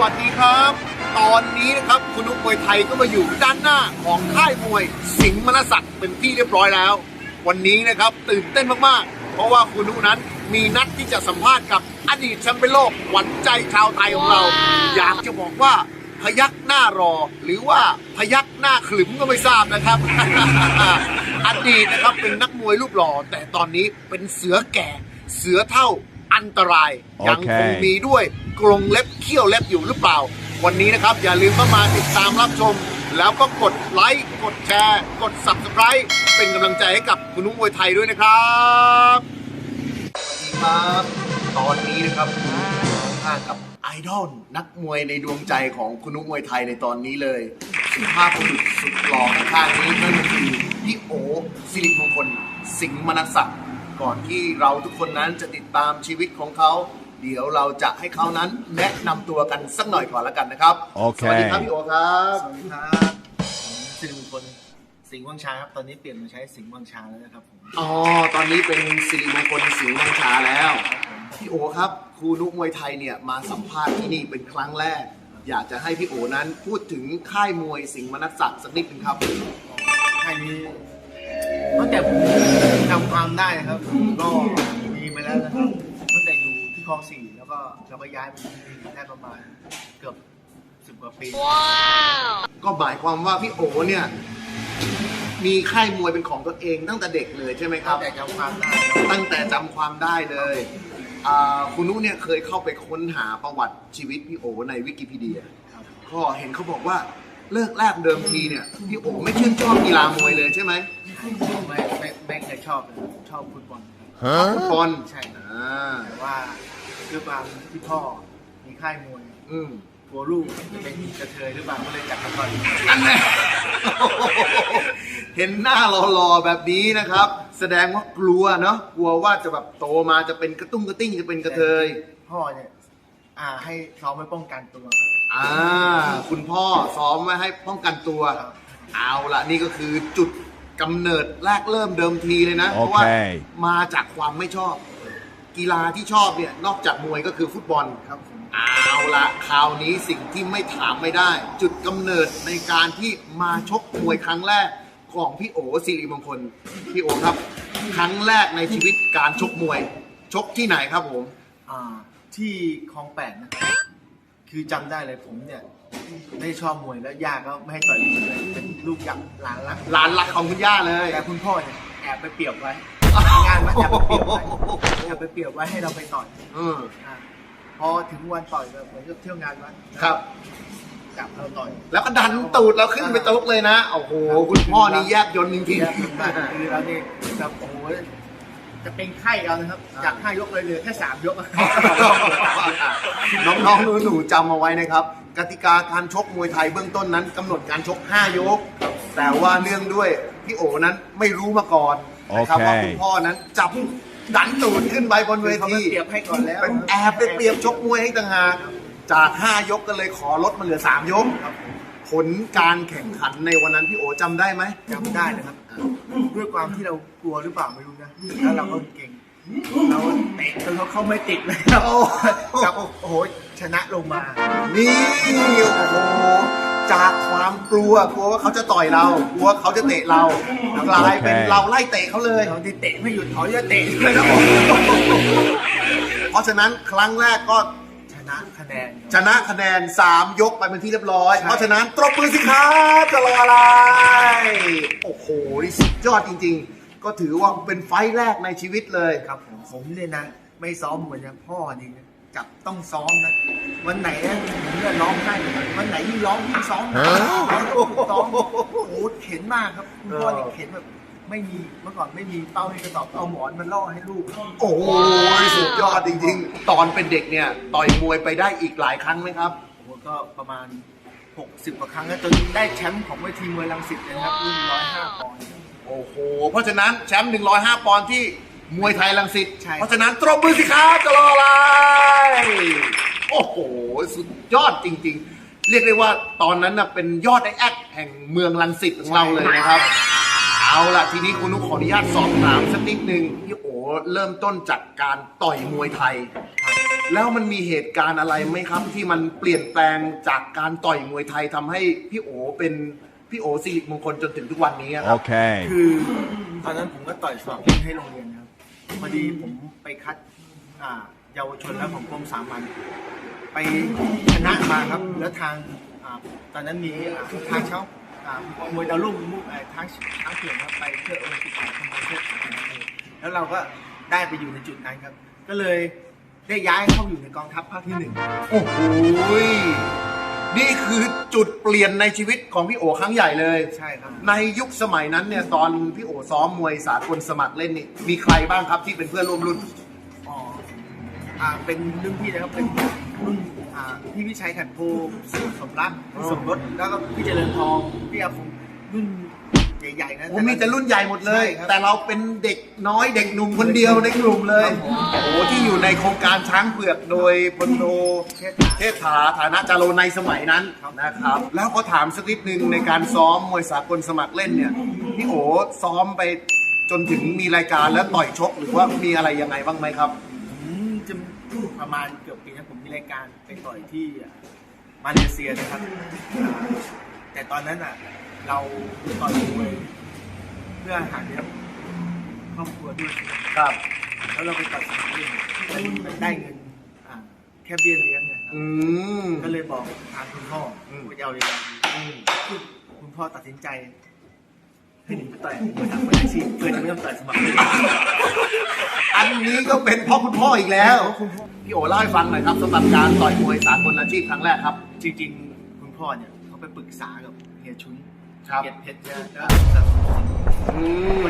วัสดีครับ ตอนนี้นะครับคุณนุกมวยไทยก็มาอยู่ด้านหน้าของค่ายมวย สิงห์มนศักดิ์เป็นที่เรียบร้อยแล้ว วันนี้นะครับตื่นเต้นมากๆ เพราะว่าคุณนุกนั้นมีนัดที่จะสัมภาษณ์กับอดีตแชมป์เป็นโลกหวันใจชาวไทยของเรา อยากจะบอกว่าพยักหน้ารอ หรือว่าพยักหน้าขลึมก็ไม่ทราบนะครับ อดีตนะครับเป็นนักมวยรูปหล่อแต่ตอนนี้เป็นเสือแก่เสือเท่า อันตราย ยังคงมีด้วยกรงเล็บเขี้ยวเล็บอยู่หรือเปล่า วันนี้นะครับ อย่าลืมเข้ามาติดตามรับชม แล้วก็กดไลค์กดแชร์ กด subscribe เป็นกำลังใจให้กับคุณนุ้งมวยไทยด้วยนะครับสวัสดีครับตอนนี้นะครับคุณนุ้งข้างกับไอดอลนักมวยในดวงใจของคุณนุ้งมวยไทยในตอนนี้เลยสุภาพบุรุษสุดหล่อข้างๆนี้นั่นก็คือพี่โอสิริมงคลสิงห์มนัสศักดิ์ ก่อนที่เราทุกคนนั้นจะติดตามชีวิตของเขา เดี๋ยวเราจะให้เขานั้นแนะนำตัวกันสักหน่อยก่อนแล้วกันนะครับโอเคสวัสดีครับพี่โอครับสวัสดีครับผมสิริมงคลสิงห์วังชาครับ ตอนนี้เปลี่ยนมาใช้สิงห์วังชาแล้วนะครับผมอ๋อตอนนี้เป็นสิริมงคลสิงห์วังชาแล้ว พี่โอครับครูนุกมวยไทยเนี่ยมาสัมภาษณ์ที่นี่เป็นครั้งแรก อยากจะให้พี่โอนั้นพูดถึงค่ายมวยสิงห์มนัสศักดิ์สักนิดนึงครับ ค่ายนี้ตั้งแต่ผม จำความได้นะครับ ก็มีมาแล้วนะครับ ตั้งแต่อยู่ที่คลองสี่แล้วก็เราก็ย้ายมาที่นี่ได้ประมาณเกือบสิบกว่าปี ก็หมายความว่าพี่โอเนี่ย มีค่ายมวยเป็นของตัวเองตั้งแต่เด็กเลยใช่ไหมคตั้รังบแต่จำความได้ครับตั้งแต่จำความได้เลยอ่าคุณนุเนี่ยเคยเข้าไปค้นหาประวัติชีวิตพี่โอในวิกิพีเดีย ครับก็เห็นเขาบอกว่าเลิกแรกเดิมทีเนี่ยพี่โอไม่ชื่นชอบกีฬามวยเลยใช่ไหม ไม่ไม่ไม่เคยชอบเลยชอบฟุตบอลครับชอบฟุตบอลใช่อ่าแต่ว่าด้วยความที่พ่อมีค่ายมวยอืมกลัวลูกจะเป็นกระเทยหรือเปล่าก็เลยจับมาก่อนนั่นแหละเห็นหน้าหล่อๆแบบนี้นะครับ แสดงว่ากลัวเนาะกลัวว่าจะแบบโตมาจะเป็นกระตุ้งกระติ้งจะเป็นกระเทย พ่อเนี่ยอ่าให้ซ้อมไว้ป้องกันตัวครับ อ่า คุณพ่อซ้อมไว้ให้ป้องกันตัวครับเอาละนี่ก็คือจุด กำเนิดแรกเริ่มเดิมทีเลยนะ เพโอราะว่าเคมาจากความไม่ชอบ กีฬาที่ชอบเนี่ยนอกจากมวยก็คือฟุตบอลครับผมเอาละคราวนี้สิ่งที่ไม่ถามไม่ได้ จุดกำเนิดในการที่มาชกมวยครั้งแรกของพี่โอสิริมงคลพี่โอครับ ครั้งแรกในชีวิตการชกมวย ชกที่ไหนครับผม อ่า ที่คลองแปดนะครับคือจำได้เลยผมเนี่ย ไม่ชอบมวยแล้วย่าก็ไม่ให้ต่อยมวยเลยเป็นลูกยักษ์หลานรักหลานหลักของคุณย่าเลยแต่คุณพ่อเนี่ยแอบไปเปรียบไว้งานมาแอบไปเปรียบไว้แอบไปเปรียบไว้ให้เราไปต่อยอืมอ่าพอถึงวันต่อยก็เหมือนกับเที่ยวงานวัดครับจับเราต่อยแล้วก็ดันตูดเราขึ้นไปตกเลยนะโอ้โหคุณพ่อนี่แยบยนต์จริงที่เราทำได้คือเราเนี่ยแบบโอ้โหจะเป็นไข้เอานะครับจากห้ายกเลยเหลือแค่สามยกๆน้องๆหนูๆจำเอาไว้นะครับ กติกาการชกมวยไทยเบื้องต้นนั้นกำหนดการชก 5 ยก แต่ว่าเนื่องด้วยพี่โอนั้นไม่รู้มาก่อนนะครับโอเค ว่าคุณพ่อนั้นจับดันตูดขึ้นไปบนเวเขาทีไม่เปรียบให้ก่อนแล้ว เป็นแอบไปเปรียบชกมวยให้ต่างหากจาก 5 ยกก็เลยขอลดมาเหลือ 3 ยกครับผลการแข่งขันในวันนั้นพี่โอจำได้ไหม จำได้นะครับ ด้วยความที่เรากลัวหรือเปล่าไม่รู้นะ แล้วเราก็เก่ง เราเตะจนเขาเข้าไม่ติดเลยครับโอ้ครับโอ้โห ชนะลงมา นี่โอ้โหจากความกลัวกลัวว่าเขาจะต่อยเรากลัวเขาจะเตะเรากลายเป็นโอเคเราไล่เตะเขาเลยเราที่เตะไม่หยุดเขาจะเตะเลยครับผมเพราะฉะนั้นครั้งแรกก็ชนะคะแนนชนะคะแนน 3 ยกไปเป็นที่เรียบร้อยใช่เพราะฉะนั้นตบมือสิครับจะรออะไร โอ้โหนี่สุดยอดจริง ๆ ก็ถือว่าเป็นไฟล์แรกในชีวิตเลยครับผมผมเนี่ยนะ ไม่ซ้อมเหมือนอย่างพ่อนี่นะ จับต้องซ้อมนะวันไหนนะผมเนี่ยร้องไห้เลยวันไหนยิ่งร้องยิ่งซ้อมซ้อมโอ้โหเข็นมากครับคุณพ่อนี่เข็นแบบไม่มีเมื่อก่อนไม่มีเป้าให้กระสอบเอาหมอนมาล่อให้ลูก โอ้โหสุดยอดจริงๆ ตอนเป็นเด็กเนี่ย ต่อยมวยไปได้อีกหลายครั้งไหมครับผมก็ประมาณ 60 กว่าครั้งแล้วจนได้แชมป์ของเวทีมวยรังสิตเลยนะครับรุ่น105ปอนด์โอ้โหเพราะฉะนั้นแชมป์105ปอนด์ที่ มวยไทยลังสิตใช่ เพราะฉะนั้นตรบมือสิครับจะรออะไร โอ้โห สุดยอดจริง ๆ เรียกได้ว่าตอนนั้นนะเป็นยอดไอแอคแห่งเมืองลังสิตของเราเลยนะครับ เอาล่ะ ทีนี้คุณนุกขออนุญาตสอบถามสักนิดนึงพี่โอเริ่มต้นจากการต่อยมวยไทยครับแล้วมันมีเหตุการณ์อะไรไหมครับ ที่มันเปลี่ยนแปลงจากการต่อยมวยไทยทำให้พี่โอเป็นพี่โอสิริมงคลจนถึงทุกวันนี้อะครับ Okay. คือตอนนั้นผมก็ต่อยสอบวิ่งให้โรงเรียนครับ พอดีผมไปคัดเยาวชนแล้วของกรมสามัญไปชนะมาครับ แล้วทางอตอนนั้นมีทางเช้าอ่ามวยดาวรุ่งมุกเอ่อทางทางเขียนครับไปเพื่อโอลิมปิกของประเทศแล้วเราก็ได้ไปอยู่ในจุดนั้นครับ ก็เลยได้ย้ายเข้าอยู่ในกองทัพภาคที่หนึ่งโอ้โห นี่คือจุดเปลี่ยนในชีวิตของพี่โอครั้งใหญ่เลย ใช่ครับ ในยุคสมัยนั้นเนี่ยตอนพี่โอซ้อมมวยสากลสมัครเล่นนี่มีใครบ้างครับที่เป็นเพื่อนร่วมรุ่น อ๋ออ่าเป็นรุ่นพี่นะครับเป็นรุ่นอ่าพี่วิชัยขันโพสมรักอ๋อสมรสแล้วก็พี่เจริญทองพี่อาคงรุ่น ใหญ่ๆนะโอ้มีแต่รุ่นใหญ่หมดเลย ใช่ครับ แต่เราเป็นเด็กน้อยเด็กหนุ่มคนเดียวในกลุ่มเลยโอ้โหที่อยู่ในโครงการช้างเผือกโดยพลโทเทศนาเทพถาฐานะจาโรในสมัยนั้นครับนะครับ แล้วก็ถามสักนิดนึงในการซ้อมมวยสากลสมัครเล่นเนี่ยพี่โอซ้อมไปจนถึงมีรายการแล้วต่อยชกหรือว่ามีอะไรยังไงบ้างไหมครับ ผมจะประมาณเกือบปีนะผมมีรายการไปต่อยที่มาเลเซียนะครับอ่าแต่ตอนนั้นอะ เราต่อยมวยเพื่อหาเลี้ยงครอบครัวด้วยนะครับครับ แล้วเราไปต่อยสนามเองมันมันได้เงินอ่าแค่เบี้ยเลี้ยงเนี่ยครับอืม ก็เลยบอกทางคุณพ่ออืมว่าจะเอายังไงอืมคือคุณพ่อตัดสินใจให้หนูไปต่อยมวยทางมวยอาชีพเพื่อจะไม่ต้องต่อยสมัครเล่นอันนี้ก็เป็นเพ่อคุณพ่ออีกแล้ว พี่โอเล่าให้ฟังหน่อยครับสำหรับการต่อยมวยสากลอาชีพครั้งแรกครับ จริง ๆ คุณพ่อเนี่ยเขาไปปรึกษากับเฮียชุน ครับเฮียเพชรเนี่ยแล้วก็อืม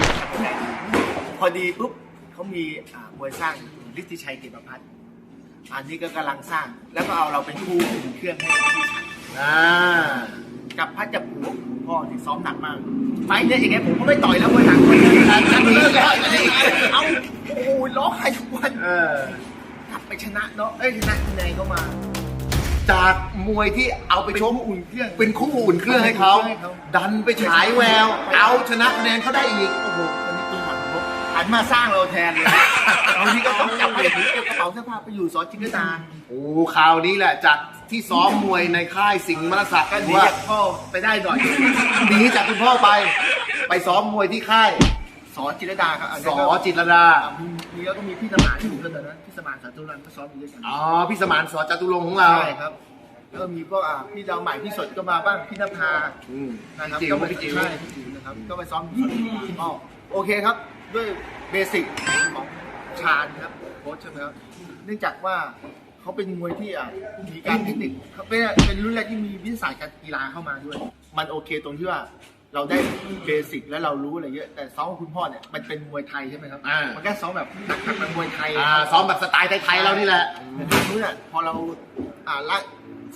พอดีปุ๊บเขามีอ่ามวยสร้างฤทธิชัยเกียรติพัฒน์อันนี้ก็กำลังสร้าง แล้วก็เอาเราเป็นคู่อุ่นเครื่องให้ฤทธิชัยอ่าจับพัดจับผูคุณพ่อที่ซ้อมหนักมากไฟท์เนี่ยอย่างไงผมก็ไม่ต่อยแล้วมวยหนักมวยหนักจะเลิกแล้วเอาโอ้โหร้องไห้ทุกวันเออกลับไปชนะเนาะเอ้ยชนะคะแนนเข้ามา จากมวยที่เอาไปชกอุ่นเครื่องเป็นคู่อุ่นเครื่องให้เขาให้เขาดันไปฉายแวว เอาชนะคะแนนเขาได้อีกโอ้โหวันนี้คุณหวังลบหันมาสร้างเราแทนเลยเราที่ก็ต้องจับเปลี่ยนหรือเก็บกระเป๋าเสื้อผ้าไปอยู่ซอยจิงกตาโอ้คราวนี้แหละจากที่ซ้อมมวยในค่ายสิงห์มรศักดิ์ก็ก็หนีว่าจากพ่อไปได้หน่อยหนีจากคุณพ่อไป ไปซ้อมมวยที่ค่าย สอนจิรดาครับอันสนี้อก็จิตรดา อะมีแล้วก็มีพี่สมานอยู่ด้วยตอนนั้นพี่สมานสาธุรันก็ซ้อมอยู่ด้วยกันอ๋อ พี่สมานสอจตุรงค์ของเราใช่ครับ แล้วก็มีพวกอะพี่ดาวใหม่พี่สดก็มาบ้างพี่นภา อืมนะครับจิ๋วก็ไปพี่จิ๋วใช่พี่จิ๋วนะครับก็ไปซ้อมอยู่ที่อ๋อโอเคครับด้วยเบสิกของชาญครับโค้ชใช่ไหมครับเนื่องจากว่าเขาเป็นมวยที่อะมีการเทคนิคเขาเป็นเป็นรุ่นแรกที่มีวิทยาศาสตร์การกีฬาเข้ามาด้วย มันโอเคตรงที่ว่า เราได้เบสิกแล้วเรารู้อะไรเยอะแต่ซ้อมกับคุณพ่อเนี่ยมันเป็นมวยไทยใช่ไหมครับอ่ามันแค่ซ้อมแบบหนักๆแบบมวยไทยอ่าซ้อมแบบสไตล์ไทยๆเรานี่แหละ แต่ทีนี้เนี่ยพอเราอ่าละ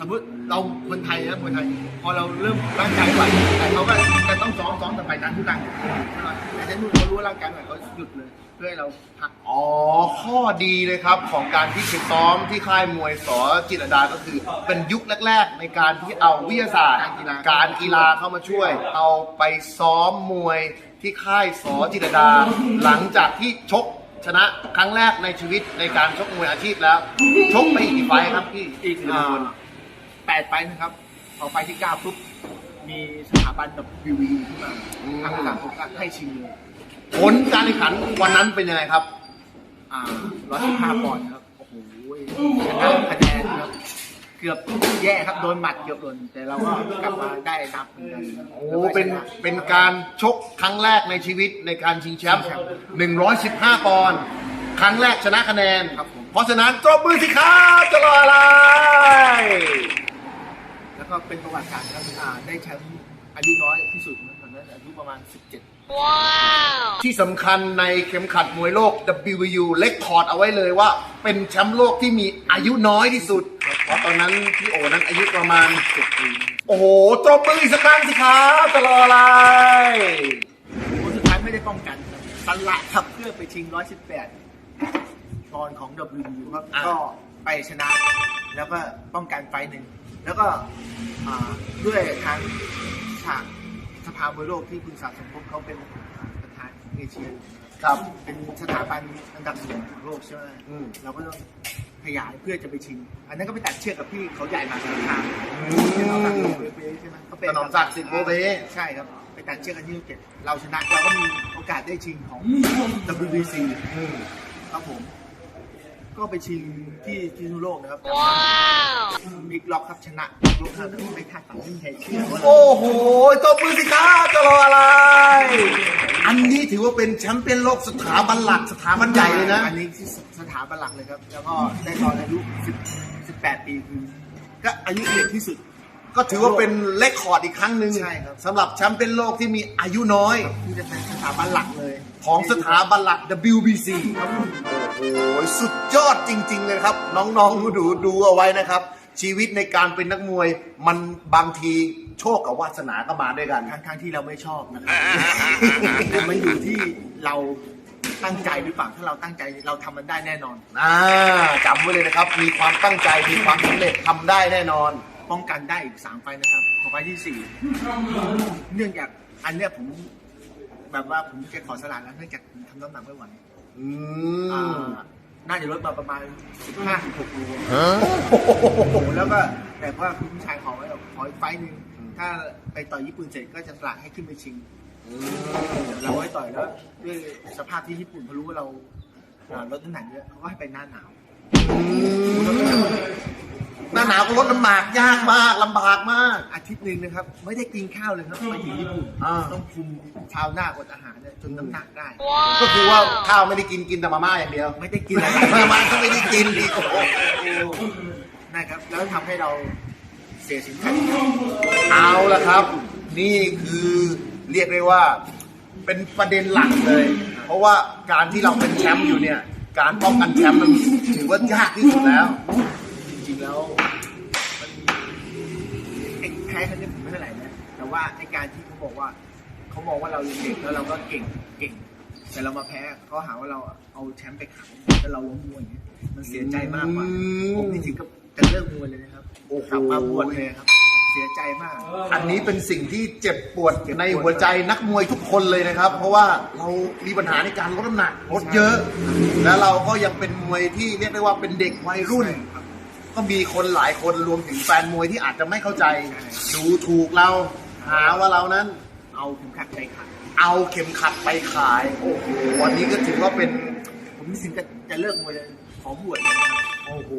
สมมติเราคนไทยนะคนไทย พอเราเริ่มร่างกายไหวแต่เขาก็จะต้องซ้อมซ้อมแต่ไปนั้นทุกครั้งแต่ที่นู่นเขารู้ว่าร่างกายไหวเขาหยุดเลยเพื่อให้เราพัก อ๋อ ข้อดีเลยครับของการที่ไปซ้อมที่ค่ายมวยสอจิตรดาก็คือ เป็นยุคแรก ๆ ในการที่เอาวิทยาศาสตร์การกีฬาการกีฬาเข้ามาช่วย เอาไปซ้อมมวยที่ค่ายสอจิตรดา หลังจากที่ชกชนะครั้งแรกในชีวิตในการชกมวยอาชีพแล้ว ชกไปอีกกี่ไฟท์ครับพี่อีกธีรพลแปดไปนะครับ พอไปที่เก้าปุ๊บมีสถาบันแบบวิวีขึ้นมาทางการผมก็ให้ชิงเลย ผลการแข่งขันวันนั้นเป็นยังไงครับ อ่าร้อยสิบห้าปอนด์ครับ โอ้โหชนะคะแนนครับ เกือบแย่ครับ โดนหมัดเกือบโดน แต่เราก็กลับมาได้นับเหมือนกันโอ้เป็น เป็นการชกครั้งแรกในชีวิตในการชิงแชมป์115 ปอนด์ ครั้งแรกชนะคะแนน ครับผม เพราะฉะนั้นตบมือสิครับจะรออะไร แล้วก็เป็นประวัติศาสตร์ครับอ่าได้แชมป์ อายุน้อยที่สุดนะตอนนั้นอายุประมาณ 17ที่สำคัญในเข็มขัดมวยโลก WBU เล็กคอร์ดเอาไว้เลยว่า เป็นแชมป์โลกที่มีอายุน้อยที่สุดเพราะตอนนั้นพี่โอนั้นอายุประมาณ7ปีโอ้โหตบมืออีกสักครั้งสิครับจะรออะไรคนสุดท้ายไม่ได้ป้องกันครับสละครับเพื่อไปชิง 118ปอนด์ของ WBU ครับอะก็ไปชนะ แล้วก็ป้องกันไฟต์หนึ่ง แล้วก็อ่าด้วยทาง ฉากสภามวยโลกที่คุณสาสมภพเขาเป็นประธานเอเชียครับ เป็นสถาบันอันดับหนึ่งของโลกใช่ไหมอืม เราก็ต้องขยายเพื่อจะไปชิง อันนั้นก็ไปตัดเชือกกับพี่เขาใหญ่มาสารคามที่เราตัดโบเบ้ใช่ไหมก็เป็นถนอมศักดิ์สิทธิ์โบเบ้ ใช่ครับ ไปตัดเชือกกันที่ภูเก็ตเราชนะเราก็มีโอกาสได้ชิงของ WBC อืม ครับผม ก็ไปชิงที่ที่นุโลกนะครับบิ๊กล็อกครับชนะบิ๊กล็อกครับไม่คาดฝันไม่มีใครเชื่อว่าโอ้โหตบมือสิครับจะรออะไร อันนี้ถือว่าเป็นแชมป์เปี้ยนโลกสถาบันหลักสถาบันใหญ่เลยนะ อันนี้ที่สถาบันหลักเลยครับ แล้วก็ได้ตอนอายุ10 18 ปีคือก็อายุเด็กที่สุด ก็ถือว่าเป็นเลคคอร์ดอีกครั้งหนึ่งใช่ครับ สำหรับแชมป์เปี้ยนโลกที่มีอายุน้อย ที่จะเป็นสถาบันหลักเลย ของสถาบันหลัก WBC โอ้โหสุดยอดจริง ๆ เลยครับ น้องๆดูดูเอาไว้นะครับ ชีวิตในการเป็นนักมวย มันบางทีโชคกับวาสนาก็มาด้วยกัน ทั้งทั้งๆที่เราไม่ชอบนะครับแต่มันอยู่ที่เราตั้งใจหรือเปล่าถ้าเราตั้งใจเราทำมันได้แน่นอน อ่าจำไว้เลยนะครับ มีความตั้งใจ มีความสำเร็จทำได้แน่นอน ป้องกันได้อีกสามไฟล์นะครับพอไฟล์ที่สี่เนื่องจากอันเนี้ยผม แบบว่าผมจะขอสละแล้วเนื่องจากผมทำน้ำหนักไม่ไหวอือ่า มน่าจะลดมาประมาณสิบห้าถึงหกโลโอ้โหแล้วก็แต่ว่าคุณผู้ชายขอไว้แบบขออีกไฟล์หนึ่งถ้าไปต่อยญี่ปุ่นเสร็จก็จะสละให้ขึ้นไปชิง เราไว้ต่อยแล้วด้วยสภาพที่ญี่ปุ่นเขารู้ว่าเราอ่าลดน้ำหนักเยอะเขาก็ให้ไปหน้าหนาว หน้าหนาวก็ลดน้ำหนักยากมากลำบากมาก อาทิตย์หนึ่งนะครับ ไม่ได้กินข้าวเลยครับไปถึงญี่ปุ่นอ่า ต้องคุมชาวหน้าอดอาหารเนี่ยจนน้ำหนักได้ ก็คือว่าข้าวไม่ได้กินกินแต่มาม่าอย่างเดียว ไม่ได้กินอะไรมาม่าก็ไม่ได้กินอีกโอ้โหนะครับ แล้วทำให้เราเสียสินค้าเอาละครับ นี่คือเรียกได้ว่า เป็นประเด็นหลักเลย เพราะว่าการที่เราเป็นแชมป์อยู่เนี่ย การป้องกันแชมป์มันถือว่ายากที่สุดแล้วจ ริงๆแล้วมันไอ้แพ้เขาเนี่ยผมไม่เท่าไหร่นะแต่ว่าไอ้การที่เขาบอกว่าเขามองว่าเรายังเด็กแล้วเราก็เก่งเก่ง แต่เรามาแพ้เขาหาว่าเราเอาแชมป์ไปขายแล้วเราล้มมวยอย่างเงี้ยมันเสียใจมากกว่าอืมผมนี่ถึงกับจะเลิกมวยเลยนะครับโอ้โห กลับมาบวชเลยครับ เสียใจมาก อันนี้เป็นสิ่งที่เจ็บปวดในหัวใจนักมวยทุกคนเลยนะครับ เพราะว่าเรามีปัญหาในการลดน้ำหนักลดเยอะ แล้วเราก็ยังเป็นมวยที่เรียกได้ว่าเป็นเด็กวัยรุ่น ก็มีคนหลายคนรวมถึงแฟนมวยที่อาจจะไม่เข้าใจ ดูถูกเรา หาว่าเรานั้น เอาเข็มขัดไปขายเอาเข็มขัดไปขายโอ้โหวันนี้ก็ถือว่าเป็นผมนี่ถึงจะจะเลิกมวยเลยขอบวชเลยนะครับ โอ้โห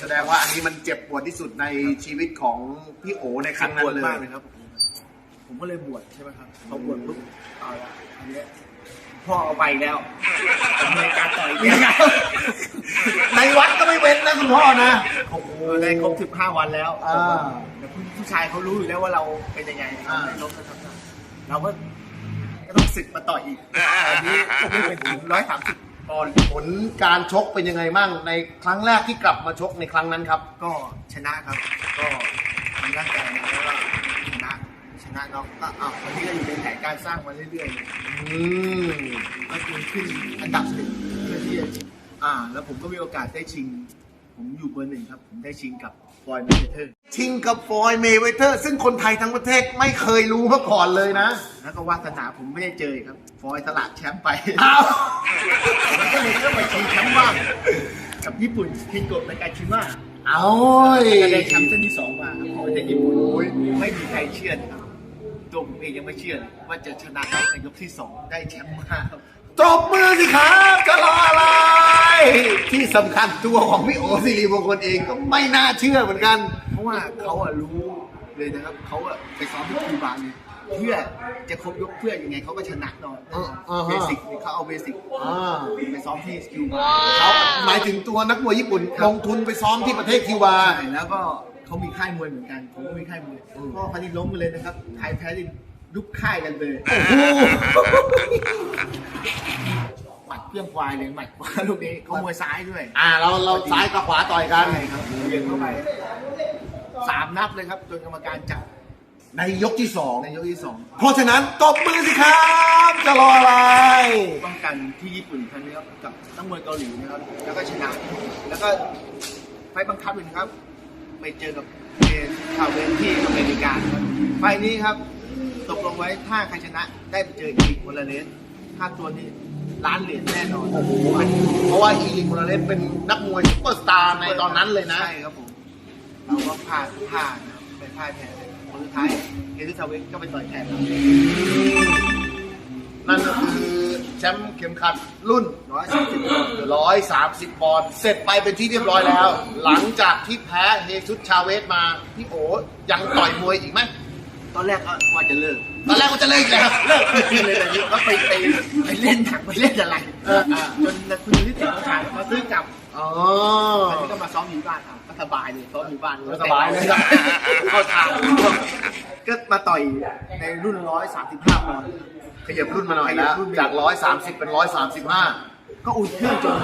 แสดงว่าอันนี้มันเจ็บปวดที่สุดในชีวิตของพี่โอในครั้งนั้นบวชเลยมากเลยครับผมก็เลยบวชใช่ไหมครับพอบวชปุ๊บเอาละอันเนี้ยพ่อเอาไปแล้วผมในการต่อยเนี่ยในวัดก็ไม่เว้นนะคุณพ่อนะ โอ้โหได้ครบสิบห้าวันแล้วอ่าแต่ผู้ชายเขารู้อยู่แล้วว่าเราเป็นยังไงอ่าไม่ล้มนะครับเราก็ก็ต้องศึกมาต่อยอีกอันนี้ไม่เป็นถึงร้อยสามสิบปอนด์ผลการชกเป็นยังไงบ้างในครั้งแรกที่กลับมาชกในครั้งนั้นครับ ก็ชนะครับ ก็ทำร่างกายมาแล้วก็ชนะชนะน็อกก็อ้าววันนี้ก็อยู่ในแผนการสร้างมาเรื่อยๆอืมก็คือขึ้นอันดับหนึ่งเพื่อที่จะอ่า แล้วผมก็มีโอกาสได้ชิง ผมอยู่เบอร์หนึ่งครับ ผมได้ชิงกับบอยเมเทอร์ ชิงกับฟลอยด์เมย์เวเทอร์ ซึ่งคนไทยทั้งประเทศไม่เคยรู้มาก่อนเลยนะ แล้วก็วาสนาผมไม่ได้เจออีกครับฟอยตลาดแชมป์ไปอ้าวแล้วก็เลยก็ไปชิงแชมป์บ้างกับญี่ปุ่นคิงโกะในการชิมาเอาก็ได้แชมป์เส้นที่สองมาครับของประเทศญี่ปุ่นไม่มีใครเชื่อเลยครับตัวผมเองยังไม่เชื่อเลยว่าจะชนะน็อกในยกที่สองได้แชมป์มาครับ จบมือสิครับจะรออะไร ที่สำคัญตัวของพี่โอสิริมงคลเองก็ไม่น่าเชื่อเหมือนกัน เพราะว่าเขาอะรู้เลยนะครับเขาอะไปซ้อมที่คิวบาเลยเพื่อจะครบยกเพื่อยังไงเขาก็ชนะนอนอ่าอ่าฮะ เบสิกเนี่ยเขาเอาเบสิกอ่าไปซ้อมที่คิวบาเขาหมายถึงตัวนักมวยญี่ปุ่นลงทุนไปซ้อมที่ประเทศคิวบา ใช่แล้วก็เขามีค่ายมวยเหมือนกัน ผมก็มีค่ายมวยอืมก็พันนี้ล้มกันเลยนะครับใครแพ้ดิ ลุกค่ายกันเลยโอ้โหหมัดเพี้ยงควายเลยหมัดขวาลูกนี้เขามวยซ้ายด้วย อ่า เราเราซ้ายกับขวาต่อยกันใช่ครับเบียดเข้าไปสามนับเลยครับจนกรรมการจับในยกที่สองในยกที่สองเพราะฉะนั้นตบมือสิครับ จะรออะไรป้องกันที่ญี่ปุ่นครั้งนี้ครับกับนักมวยเกาหลีนะครับ แล้วก็ชนะ แล้วก็ไฟล์บังคับอีกนะครับ ไปเจอกับเอคาเวนที่อเมริกาครับไฟล์นี้ครับ ตกลงไว้ถ้าใครชนะได้ไปเจออีกคนละเลสค่าตัวนี้ล้านเหรียญแน่นอนโอ้โหเพราะว่าอีลิกโมราเลสเป็นนักมวยซุปเปอร์สตาร์ในตอนนั้นเลยนะ ใช่ครับผม เราก็พลาดพลาดนะไปพลาดแทนคนสุดท้ายเฮนรี่ทาเวสก็ไปต่อยแทนเรานั่นก็คือแชมป์เข็มขัดรุ่นร้อยสามสิบ130ปอนด์เสร็จไปเป็นที่เรียบร้อยแล้ว หลังจากที่แพ้เฮซุสชาเวสมา พี่โอยังต่อยมวยอีกไหม ตอนแรกก็ว่าจะเลิก ตอนแรกก็จะเลิกอีกแล้วเลิกจริงๆเลยแต่นี้ก็ไปไปไปเล่นหนังไปเล่นอะไรเอออ่าจนคุณนิติเขาฉายมาซื้อกลับอ๋อตอนนี้ก็มาซ้อมอยู่บ้านอะก็สบายเลยซ้อมอยู่บ้านสบายเลยเข้าทางก็มาต่อยในรุ่นร้อยสามสิบห้าปอนด์ขยับรุ่นมาหน่อยแล้วจาก130เป็น135ก็อุ่นเครื่องจน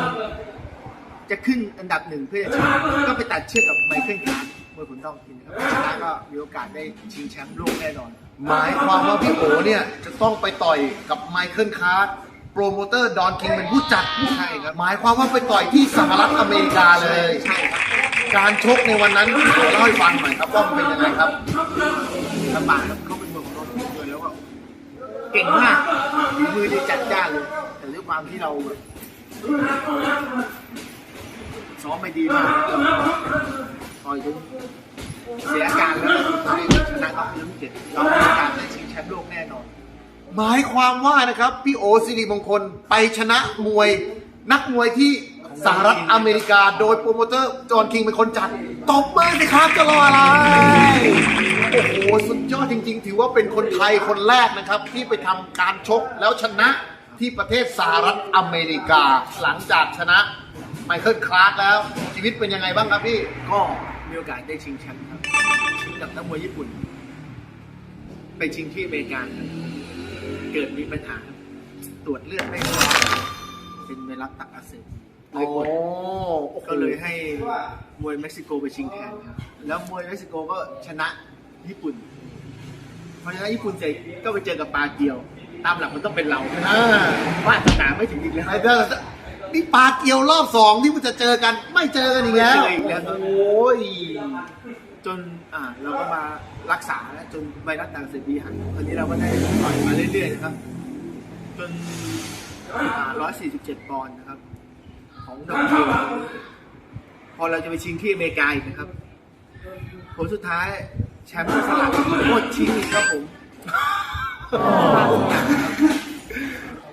จะขึ้นอันดับหนึ่งเพื่อจะชนะก็ไปตัดเชือกกับไมเคิลคาร์ม วยขุนต้องกินนะครับชนะก็มีโอกาสได้ชิงแชมป์โลกแน่นอน หมายความว่าพี่โอเนี่ยจะต้องไปต่อยกับไมเคิลคาร์โปรโมเตอร์ดอนคิงเป็นผู้จัดใช่ครับหมายความว่าไปต่อยที่สหรัฐอเมริกาเลย ใช่ครับการชกในวันนั้นพี่โอเล่าให้ฟังหน่อยครับว่ามันเป็นยังไงครับลำบากครับเขาเป็นมวยของเราด้วยแล้วก็เก่งมากฝีมือดีจัดจ้านเลย แต่ด้วยความที่เราแบบซ้อมไม่ดีมาก ต่อยจนเสียอาการแล้วชนะน็อกยกที่เจ็ดเรามีกาสได้ชิงแชมป์โลกแน่นอน หมายความว่านะครับพี่โอสิริมงคลไปชนะมวย นักมวยที่สหรัฐอเมริกา โดยโปรโมเตอร์จอห์นคิงเป็นคนจัดตบมือสิครับจะรออะไรโอ้โหสุดยอดจริง ๆ ถือว่าเป็นคนไทยคนแรกนะครับ ที่ไปทำการชกแล้วชนะที่ประเทศสหรัฐอเมริกา หลังจากชนะ ไมเคิลคลาร์กแล้ว ชีวิตเป็นยังไงบ้างครับพี่ ก็มีโอกาสได้ชิงแชมป์ครับชิงกับนักมวยญี่ปุ่น ไปชิงที่อเมริกาครับเกิดมีปัญหาครับตรวจเลือดไม่พอเป็นไวรัสตับอักเสบเลยปวดก็เลยให้มวยเม็กซิโกไปชิงแทนครับ แล้วมวยเม็กซิโกก็ชนะญี่ปุ่นพอชนะญี่ปุ่นเสร็จก็ไปเจอกับปาเกียว ตามหลักมันต้องเป็นเราอ่าวาสนาไม่ถึงอีกแล้วไอ้เด้อ นี่ปลาเกี่ยวรอบสองที่มันจะเจอกันไม่เจอกันอีกแล้ว ไม่เจออีกแล้ว โอ้ย จนอ่าเราก็มารักษาแล้วจนไวรัสต่างเสร็จดีหันตอนนี้เราก็ได้ต่อยมาเรื่อยๆนะครับ จนอ่า147 ปอนด์นะครับ ของดอกเดียวพอเราจะไปชิงที่อเมริกาอีกนะครับ ผลสุดท้ายแชมป์สลับโคตรชิงอีกครับผม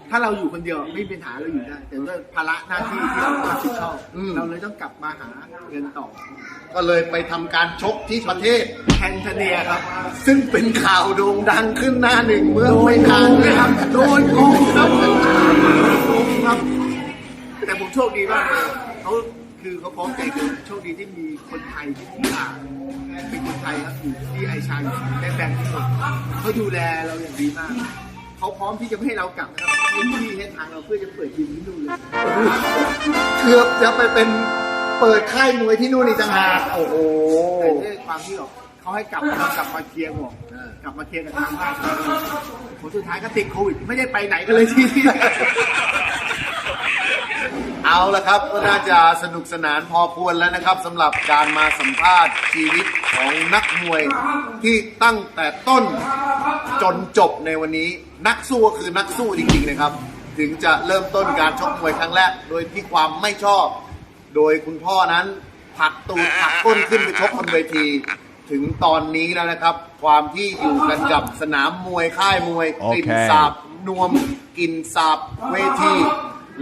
ถ้าเราอยู่คนเดียวไม่มีปัญหาเราอยู่ได้ แต่ด้วยภาระหน้าที่ที่เราต้องรับผิดชอบอืม เราเลยต้องกลับมาหาเงินต่อก็เลยไปทำการชกที่ประเทศแทนทาเนียครับ ซึ่งเป็นข่าวโด่งดังขึ้นหน้าหนึ่งเมื่อไม่นานเลยครับโดนโกงครับโกงครับ แต่ผมโชคดีมากเลยเขาคือเขาพร้อมใจกันโชคดีที่มีคนไทยที่อ่านเป็นคนไทยครับอยู่ที่ไอชาอยู่ในแบงค์ที่หมดเขาดูแลเราอย่างดีมาก เขาพร้อมที่จะไม่ให้เรากลับนะครับให้ที่ให้ทางเราเพื่อจะเปิดยิมที่นู่นเลยเกือบจะไปเป็นเปิดค่ายมวยที่นู่นอีกต่างหากโอ้โหแต่ด้วยความที่แบบเขาให้กลับเรากลับมาเคลียร์หมดเออกลับมาเคลียร์กับทางบ้านผลสุดท้ายก็ติดโควิดไม่ได้ไปไหนกันเลยที่นี่เอาละครับก็น่าจะสนุกสนานพอควรแล้วนะครับสำหรับการมาสัมภาษณ์ชีวิตของนักมวยที่ตั้งแต่ต้น จนจบในวันนี้นักสู้ก็คือนักสู้จริงๆนะครับ ถึงจะเริ่มต้นการชกมวยครั้งแรก โดยที่ความไม่ชอบ โดยคุณพ่อนั้นผลักตูดผลักก้นขึ้นไปชกบนเวที ถึงตอนนี้แล้วนะครับ ความที่อยู่กันกับสนามมวยค่ายมวยกลิ่นโอเคสาบนวมกลิ่นสาบเวที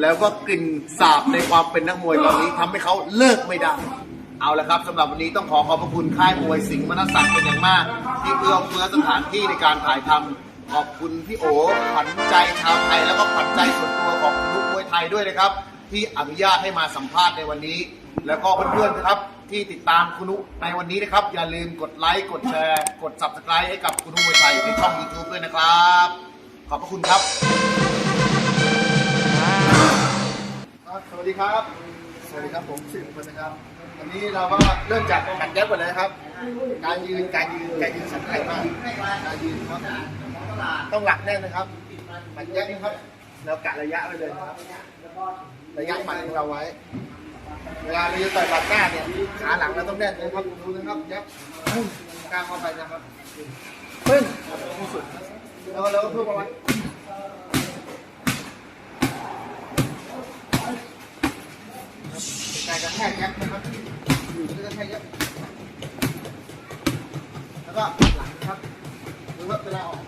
แล้วก็กลิ่นสาบในความเป็นนักมวยตอนนี้ทำให้เขาเลิกไม่ได้ เอาละครับสำหรับวันนี้ต้องขอขอบพระคุณค่ายมวยสิงห์มนัสสักดิ์เป็นอย่างมาก ที่เอื้อเฟื้อสถานที่ในการถ่ายทำขอบคุณพี่โอขวัญใจชาวไทยแล้วก็ขวัญใจส่วนตัวของคุณลูกมวยไทยด้วยนะครับ ที่อนุญาตให้มาสัมภาษณ์ในวันนี้ แล้วก็เพื่อนๆนะครับที่ติดตามคุณนุในวันนี้นะครับ อย่าลืมกดไลค์กดแชร์กด subscribe ให้กับคุณนุมวยไทยในช่อง YouTube ด้วยนะครับ ขอบพระคุณครับครับสวัสดีครับ สวัสดีครับผมสิบคนนะครับ วันนี้เราก็เริ่มจากกันแย้กก่อนเลยครับ การยืนการยืนการยืนสำคัญมากการยืนครับต้องหลักแน่นนะครับมันแยกนะครับเรากะระยะไว้เลยครับ ระยะหมัดของเราไว้ เวลาเราจะต่อยบัดหน้าเนี่ยขาหลังเราต้องแน่นนะครับดูนะครับยับกลางเข้าไปนะครับปึ้งสุดแล้วเราก็เพิ่มประมาณ กายกระ แทกยับนะครับอยู่ก็จะแทกยับแล้วก็หลังครับหรือว่าเวลาออก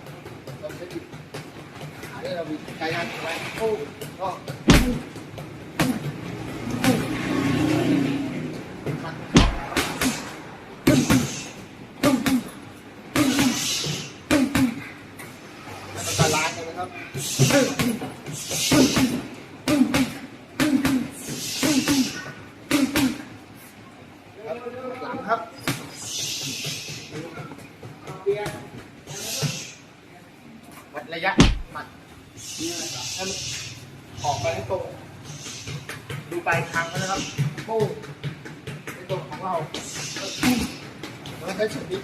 เราใช้บิดอันนี้เราบิดกายงานไว้โอ้ก็ ดูปลายทางเขานะครับโป้งในตรงของเราแล้วใช้สุดนี้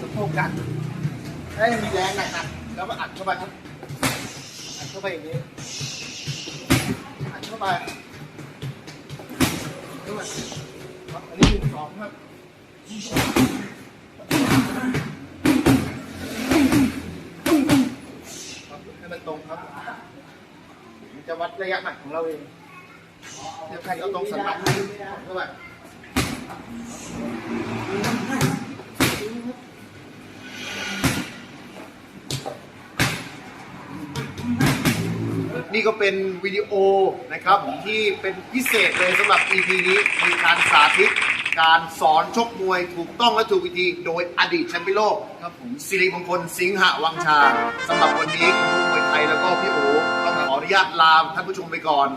สะโพกกันให้มีแรงหนักๆแล้วก็อัดเข้าไปครับอัดเข้าไปอย่างนี้อัดเข้าไปด้วยครับอันนี้หนึ่งสองครับให้มันตรงครับ จะวัดระยะหมัดของเราเองเดี๋ยวใครก็ตรงสันหลังเข้าไปนี่ก็เป็นวิดีโอนะครับที่เป็นพิเศษเลยสำหรับ EP นี้มีการสาธิต การสอนชกมวยถูกต้องและถูกวิธี โดยอดีตแชมป์โลกครับผมสิริมงคลสิงหะวังชาสำหรับวันนี้คุณมวยไทยแล้วก็พี่โอต้องขออ นุญาตลาท่านผู้ชมไปก่อน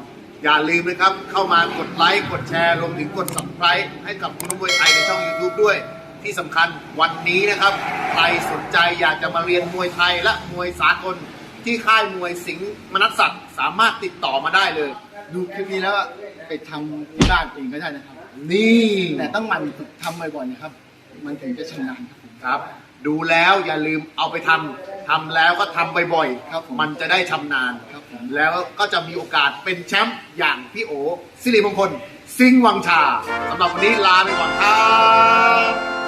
อย่าลืมนะครับ เข้ามากดไลค์กดแชร์รวมถึงกด subscribe ให้กับคุณมวยไทยในช่อง YouTube ด้วย ที่สำคัญวันนี้นะครับใครสนใจอยากจะมาเรียนมวยไทยและมวยสากลที่ค่ายมวยสิงห์มนัสสัตว์สามารถติดต่อมาได้เลย ดูคลิปนี้แล้วไปทำที่บ้านเองก็ได้นะครับ นี่แต่ต้องหมันฝึกทำบ่อยๆนะครับ มันถึงจะชำนาญครับผมครับ ดูแล้วอย่าลืมเอาไปทำ ทำแล้วก็ทำบ่อยครับผม มันจะได้ชำนาญ ครับผม แล้วก็จะมีโอกาสเป็นแชมป์อย่างพี่โอสิริมงคล สิงห์วังชาสำหรับวันนี้ลาไปก่อนครับ